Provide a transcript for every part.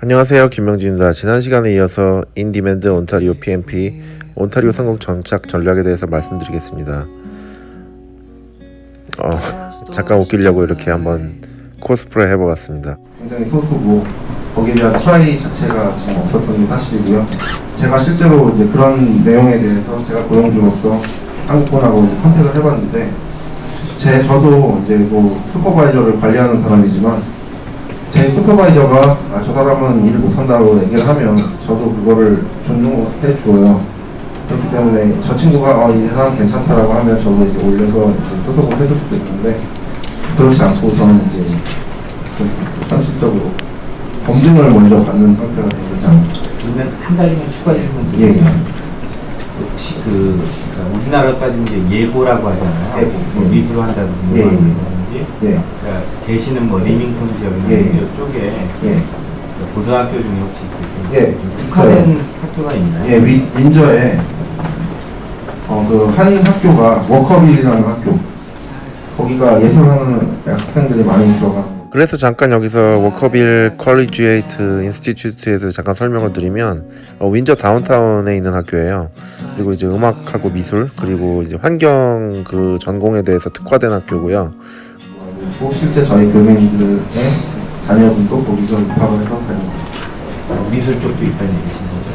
안녕하세요 김명진입니다. 지난 시간에 이어서 인디맨드 온타리오 PMP 온타리오 성공 정착 전략에 대해서 말씀드리겠습니다. 어, 잠깐 웃기려고 이렇게 한번 코스프레 해보았습니다. 굉장히 소소고 거기에 대한 트라이 자체가 지금 없었던 게 사실이고요. 제가 실제로 이제 그런 내용에 대해서 제가 고용주로서 한국분하고 이제 컨택을 해봤는데 제 저도 이제 뭐 슈퍼바이저를 관리하는 사람이지만 제 슈퍼바이저가 아, 저 사람은 일을 못한다고 얘기를 하면 저도 그거를 존중해 주어요. 그렇기 때문에 저 친구가 어, 이 사람 괜찮다라고 하면 저도 이제 올려서 이제 소속을 해줄 수도 있는데 그렇지 않고 저는 이제 좀 현실적으로 검증을 먼저 받는 상태가 되죠. 그러면 한 가지만 추가해 주면 예. 되겠네요. 혹시 그 그러니까 우리나라 따지면 이제 예보라고 하잖아요. 예보. 뭐 미술을 한다든지 예, 예. 뭐한다든지 예, 그러니까 계시는 뭐 리밍턴 지역이나 예, 예. 이쪽 쪽에 예, 고등학교 중에 혹시 그 예, 좀 특화된 학교가 있나요? 예, 위, 윈저에 어, 그한 학교가 워커빌이라는 학교. 거기가 예술하는 학생들이 많이 들어가는. 그래서 잠깐 여기서 워커빌 컬리지에이트 인스티튜트에 대해서 잠깐 설명을 드리면 어, 윈저 다운타운에 있는 학교예요. 그리고 이제 음악하고 미술 그리고 이제 환경 그 전공에 대해서 특화된 학교고요. 또 실제 저희 교민들의 자녀분도 거기서 입학을 해서 다니고. 어, 미술 쪽도 있다는 얘기신 거죠?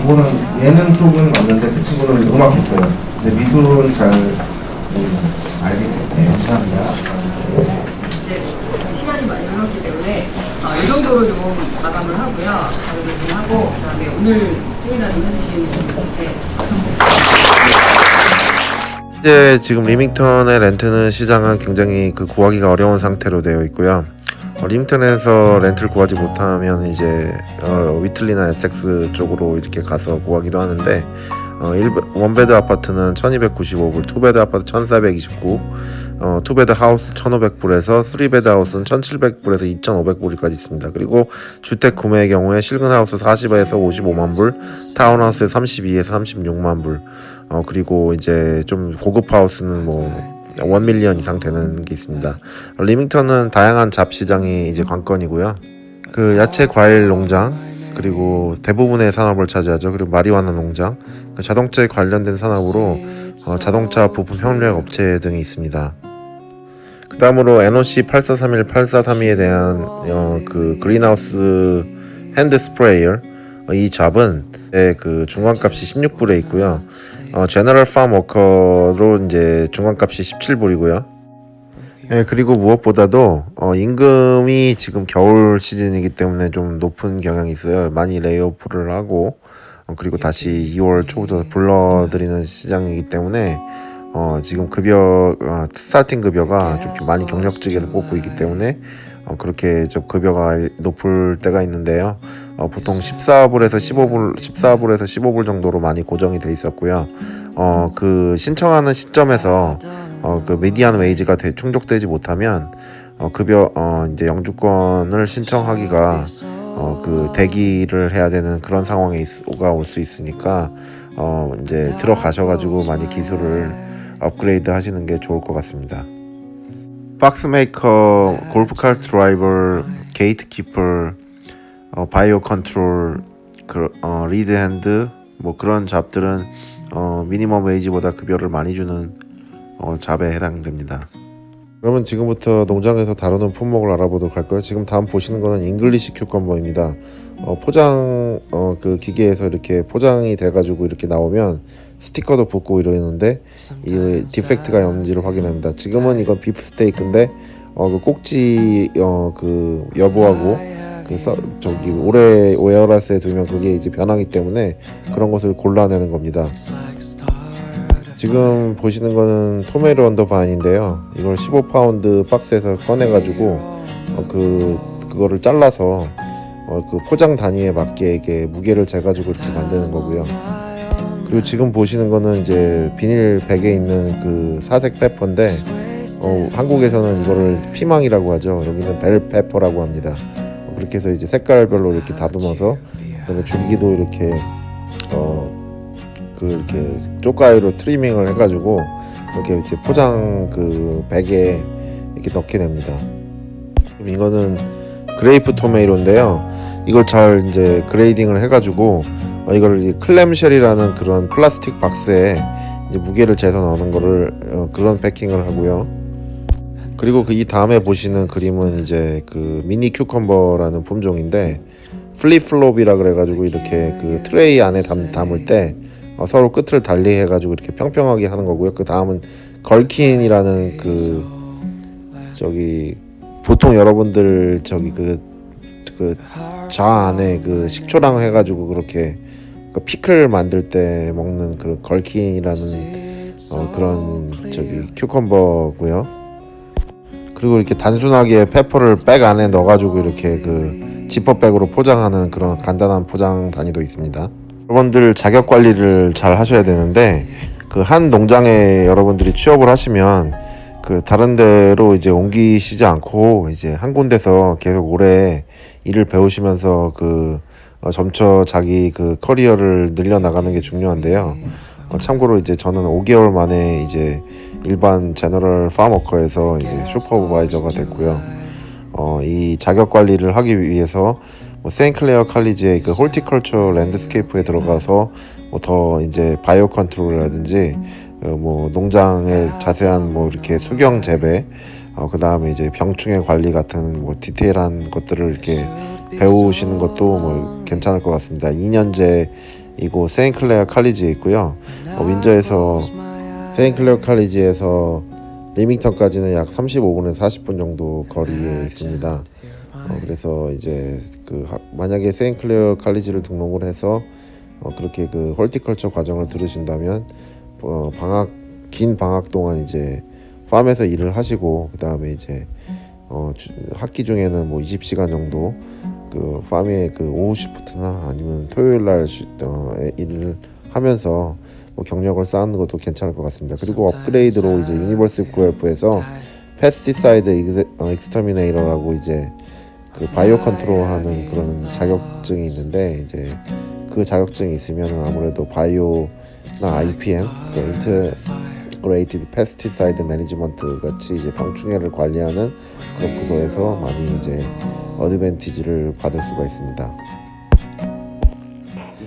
그거는 예능 쪽은 맞는데 그 친구는 음악 했어요. 근데 미술은 잘 모르겠어요. 알겠습니다. 네, 감사합니다. 어, 이 정도로 좀 마감을 하고요. 자료를 좀 하고 그다음에 오늘 세미나 좀 해주신 분한테 현재 지금 리밍턴의 렌트는 시장은 굉장히 그 구하기가 어려운 상태로 되어 있고요. 어, 리밍턴에서 렌트를 구하지 못하면 이제 어, 위틀리나 에섹스 쪽으로 이렇게 가서 구하기도 하는데 어, 1, 원베드 아파트는 1295불, 투베드 아파트 1429, 어, 투베드 하우스 1500불에서 3베드 하우스는 1700불에서 2500불까지 있습니다. 그리고 주택 구매의 경우에 실근 하우스 40에서 55만 불, 타운하우스 32에서 36만 불, 어 그리고 이제 좀 고급 하우스는 뭐 1밀리언 이상 되는 게 있습니다. 리밍턴은 다양한 잡 시장이 이제 관건이고요. 그 야채 과일 농장 그리고 대부분의 산업을 차지하죠. 그리고 마리화나 농장, 그 자동차에 관련된 산업으로 어, 자동차 부품 협력 업체 등이 있습니다. 그 다음으로 NOC 8431, 8432에 대한 어, 그 그린하우스 핸드 스프레이어 어, 이 잡은 예, 그 중간값이 16불에 있고요. 어, 제너럴 팜 워커로 이제 중간값이 17불이고요. 예, 그리고 무엇보다도 어, 임금이 지금 겨울 시즌이기 때문에 좀 높은 경향이 있어요. 많이 레이오프를 하고 어, 그리고 다시 2월 초부터 불러들이는 시장이기 때문에 어, 지금 급여 어, 스타팅 급여가 좀 많이 경력직에서 뽑고 있기 때문에 어, 그렇게 좀 급여가 높을 때가 있는데요. 어, 보통 14불에서 15불, 14불에서 15불 정도로 많이 고정이 돼 있었고요. 어, 그 신청하는 시점에서 어, 그 미디안 웨이지가 대, 충족되지 못하면 어, 급여 어, 이제 영주권을 신청하기가 어, 그 대기를 해야 되는 그런 상황에가 올 수 있으니까 어, 이제 들어가셔가지고 많이 기술을 업그레이드 하시는 게 좋을 것 같습니다. 박스메이커, 골프카 드라이버, 게이트키퍼, 어, 바이오 컨트롤, 그, 어, 리드 핸드 뭐 그런 잡들은 어, 미니멈 웨이지보다 급여를 많이 주는 어, 잡에 해당됩니다. 그러면 지금부터 농장에서 다루는 품목을 알아보도록 할까요? 지금 다음 보시는 거는 잉글리시 큐컴버입니다. 어, 포장 어, 그 기계에서 이렇게 포장이 돼가지고 이렇게 나오면 스티커도 붙고 이러는데 이 디펙트가 없는지를 확인합니다. 지금은 이건 비프 스테이크인데 어, 그 꼭지 어, 그 여부하고 그 서, 저기 오래 웨어라스에 두면 그게 이제 변하기 때문에 그런 것을 골라내는 겁니다. 지금 보시는 거는 토메로 언더바인인데요. 이걸 15파운드 박스에서 꺼내가지고 어, 그 그거를 잘라서 어, 그 포장 단위에 맞게 이게 무게를 재가지고 이렇게 만드는 거고요. 그리고 지금 보시는 거는 이제 비닐 백에 있는 그 사색 페퍼인데 어, 한국에서는 이거를 피망이라고 하죠. 여기는 벨 페퍼라고 합니다. 어, 그렇게 해서 이제 색깔별로 이렇게 다듬어서 그다음에 줄기도 이렇게 어, 그 이렇게 쪽가위로 트리밍을 해가지고 이렇게 이렇게 포장 그 백에 이렇게 넣게 됩니다. 그럼 이거는 그레이프 토메이로인데요. 이걸 잘 이제 그레이딩을 해가지고 어, 이걸 클램쉘이라는 그런 플라스틱 박스에 무게를 재서 넣는 거를 어, 그런 패킹을 하고요. 그리고 그 이 다음에 보시는 그림은 이제 그 미니 큐컴버라는 품종인데 플립플롭이라 그래가지고 이렇게 그 트레이 안에 담, 담을 때 어, 서로 끝을 달리 해가지고 이렇게 평평하게 하는 거고요. 그 다음은 걸킨이라는 그 저기 보통 여러분들 저기 그그자 안에 그 식초랑 해가지고 그렇게 그 피클 만들 때 먹는 그 걸킨이라는 어, 그런 저기 큐컴버고요. 그리고 이렇게 단순하게 페퍼를 백 안에 넣어가지고 이렇게 그 지퍼백으로 포장하는 그런 간단한 포장 단위도 있습니다. 여러분들 자격 관리를 잘 하셔야 되는데 그 한 농장에 여러분들이 취업을 하시면 그 다른 데로 이제 옮기시지 않고 이제 한 군데서 계속 오래 일을 배우시면서 그 어, 점차 자기 그 커리어를 늘려 나가는 게 중요한데요. 어, 참고로 이제 저는 5개월 만에 이제 일반 제너럴 파머커에서 이제 슈퍼바이저가 됐고요. 어, 이 자격 관리를 하기 위해서 뭐 세인클레어 칼리지의 그 홀티컬처 랜드스케이프에 들어가서 뭐 더 이제 바이오 컨트롤이라든지 어, 뭐 농장의 자세한 뭐 이렇게 수경 재배 어, 그 다음에 이제 병충해 관리 같은 뭐 디테일한 것들을 이렇게 배우시는 것도 뭐 괜찮을 것 같습니다. 2년제 이곳 세인클레어 칼리지에 있고요. 어, 윈저에서 세인클레어 칼리지에서 리밍턴까지는 약 35분에서 40분 정도 거리에 있습니다. 어, 그래서 이제 그 하- 만약에 세인클레어 칼리지를 등록을 해서 어, 그렇게 그 홀티컬처 과정을 들으신다면 어, 방학 긴 방학 동안 이제 팜에서 일을 하시고 그 다음에 이제 어, 주, 학기 중에는 뭐 20시간 정도 그 팜의 그 오후 시프트나 아니면 토요일 날 쉬, 어, 에- 일을 하면서 뭐 경력을 쌓는 것도 괜찮을 것 같습니다. 그리고 업그레이드로 이제 유니버스 QF에서 패스티사이드 익스터미네이터라고 이제 그 바이오 컨트롤하는 그런 자격증이 있는데 이제 그 자격증이 있으면 아무래도 바이오나 IPM, 그 인터그레이티드 패스티사이드 매니지먼트 같이 이제 병충해를 관리하는 그런 부서에서 많이 이제 어드밴티지를 받을 수가 있습니다.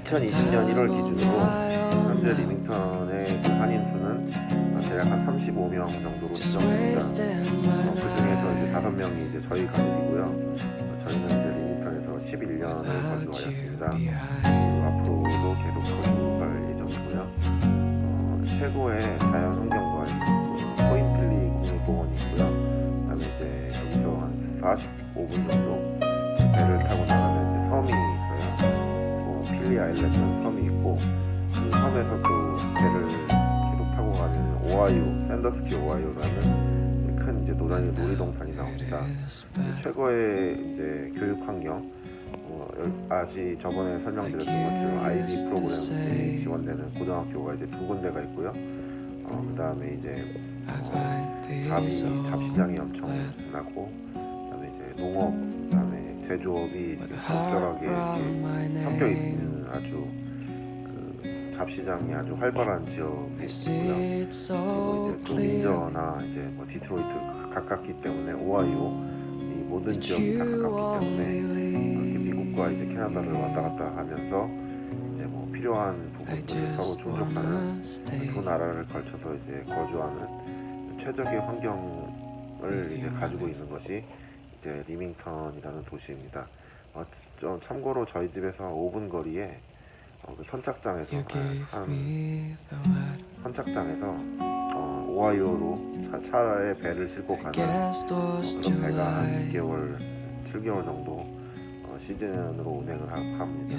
2020년 1월 기준으로 현재 리밍턴의 그 한인 수는 대략 한 35명 정도로 추정됩니다. 어, 그 중에서 이제 다섯 명이 이제 저희 가족이고요. 어, 저희는 이제 리밍턴에서 11년을 거주하였습니다. 앞으로도 계속 거주할 예정이고요. 어, 최고의 자연 환경과 그 코인필리 국립공원이 있고요. 그다음에 이제 여기서 한 45분 정도 배를 타고 나가는 이제 섬이 있어요. 뭐 필리 아일랜드 섬이 있고 그 섬에서 또 배를 계속 타고 가는 오하이오 샌더스키 오하이오라는 큰 이제 노란이 놀이동산이 나옵니다. 최고의 이제 교육 환경 어, 여- 아시 저번에 설명드렸던 것처럼 IB 프로그램에 지원되는 고등학교가 이제 두 군데가 있고요. 어, 그 다음에 이제 어, 잡이 잡시장이 엄청 나고 그다음에 이제 농업 제조업이 적절하게 섞여 있는 아주 그 잡시장이 아주 활발한 지역이 있고요. 그리고 이제 또 윈저나 이제 뭐 디트로이트 가깝기 때문에 오하이오 이 모든 지역이 다 가깝기 때문에 미국과 이제 캐나다를 왔다 갔다 하면서 이제 뭐 필요한 부분들을 서로 충족하는 두 나라를 걸쳐서 이제 거주하는 최적의 환경을 이제 가지고 있는 것이 이제 리밍턴이라는 도시입니다. 어, 저- 참고로 저희 집에서 5분 거리에 어, 그 선착장에서 한, 한 선착장에서 어, 오하이오로 차, 차에 배를 싣고 가는 어, 그런 배가 한 6개월, 7개월 정도 어, 시즌으로 운행을 하, 합니다.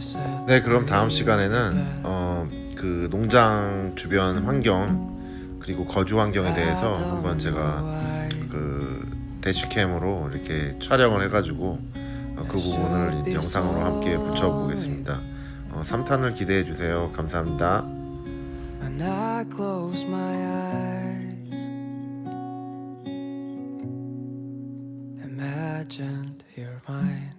네, 그럼 다음 시간에는 어, 그 농장 주변 환경 그리고 거주 환경에 대해서 한번 제가 그 대시캠으로 이렇게 촬영을 해가지고 어, 그 부분을 영상으로 함께 붙여보겠습니다. 어, 3탄을 기대해 주세요. 감사합니다. When I close my eyes, imagined you're mine.